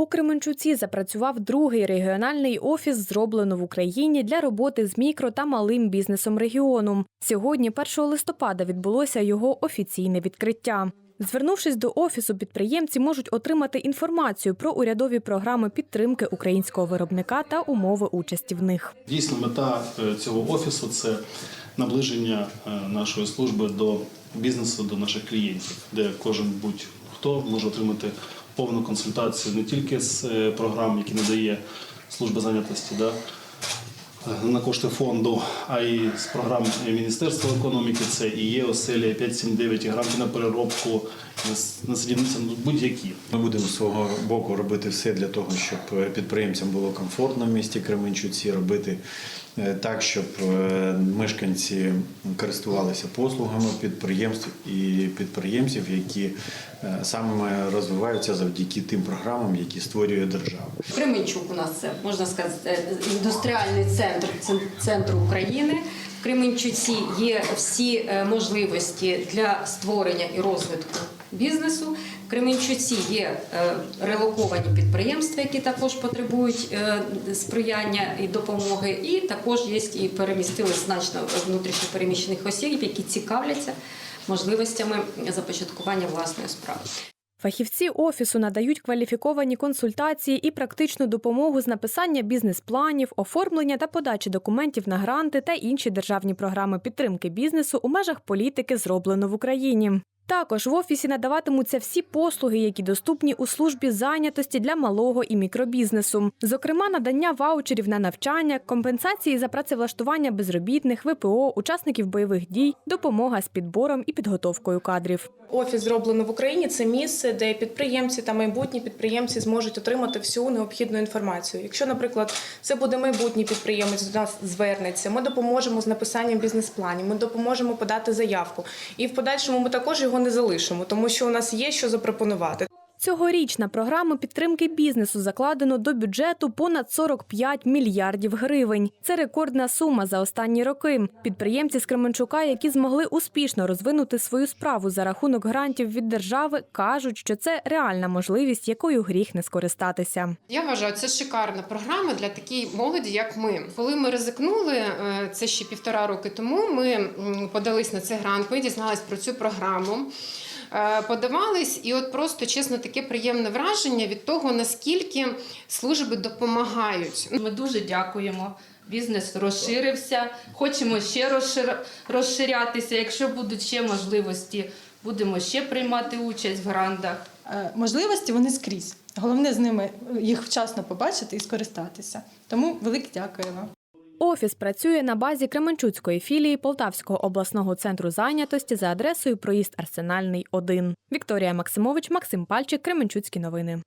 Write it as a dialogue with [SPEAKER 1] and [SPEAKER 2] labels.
[SPEAKER 1] У Кременчуці запрацював другий регіональний офіс, зроблено в Україні для роботи з мікро та малим бізнесом регіону. Сьогодні, 1 листопада, відбулося його офіційне відкриття. Звернувшись до офісу, підприємці можуть отримати інформацію про урядові програми підтримки українського виробника та умови участі в них.
[SPEAKER 2] Дійсно, мета е, цього офісу це наближення е, нашої служби до бізнесу, до наших клієнтів, де кожен будь-хто може отримати повну консультацію не тільки з е, програм, які надає служба зайнятості, да, е, на кошти фонду, а й з програм Міністерства економіки. Це і є оселя 579, і гранти на переробку, на садівництво, ну, будь-які.
[SPEAKER 3] Ми будемо з свого боку робити все для того, щоб е, підприємцям було комфортно в місті Кременчуці, робити так, щоб е, мешканці користувалися послугами підприємств і підприємців, які е, саме розвиваються завдяки тим програмам, які створює держава.
[SPEAKER 4] Кременчук у нас це можна сказати е, індустріальний центр цен- центр України. В Кременчуці є всі е, можливості для створення і розвитку бізнесу. В Кременчуці є е, релоковані підприємства, які також потребують е, сприяння і допомоги. І також є і перемістили значно внутрішньо переміщених осіб, які цікавляться можливостями започаткування власної справи.
[SPEAKER 1] Фахівці офісу надають кваліфіковані консультації і практичну допомогу з написання бізнес-планів, оформлення та подачі документів на гранти та інші державні програми підтримки бізнесу у межах політики зроблено в Україні. Також в офісі надаватимуться всі послуги, які доступні у службі зайнятості для малого і мікробізнесу, зокрема, надання ваучерів на навчання, компенсації за працевлаштування безробітних, ВПО, учасників бойових дій, допомога з підбором і підготовкою кадрів.
[SPEAKER 5] Офіс зроблено в Україні. Це місце, де підприємці та майбутні підприємці зможуть отримати всю необхідну інформацію. Якщо, наприклад, це буде майбутній підприємець до нас звернеться, ми допоможемо з написанням бізнес-планів, ми допоможемо подати заявку. І в подальшому ми також його не залишимо, тому що у нас є що запропонувати.
[SPEAKER 1] Цьогоріч на програму підтримки бізнесу закладено до бюджету понад 45 мільярдів гривень. Це рекордна сума за останні роки. Підприємці з Кременчука, які змогли успішно розвинути свою справу за рахунок грантів від держави, кажуть, що це реальна можливість, якою гріх не скористатися.
[SPEAKER 6] Я вважаю, це шикарна програма для такої молоді, як ми. Коли ми ризикнули е, це ще півтора роки тому. Ми подались на цей грант, ми дізнались про цю програму. Е, Подавались, і от просто чесно таке приємне враження від того, наскільки служби допомагають.
[SPEAKER 7] Ми дуже дякуємо. Бізнес розширився. Хочемо ще розшир- розширятися. Якщо будуть ще можливості, будемо ще приймати участь в грантах.
[SPEAKER 8] Е, можливості вони скрізь. Головне з ними їх вчасно побачити і скористатися. Тому велике дякуємо.
[SPEAKER 1] Офіс працює на базі Кременчуцької філії Полтавського обласного центру зайнятості за адресою проїзд Арсенальний 1. Вікторія Максимович, Максим Пальчик, Кременчуцькі новини.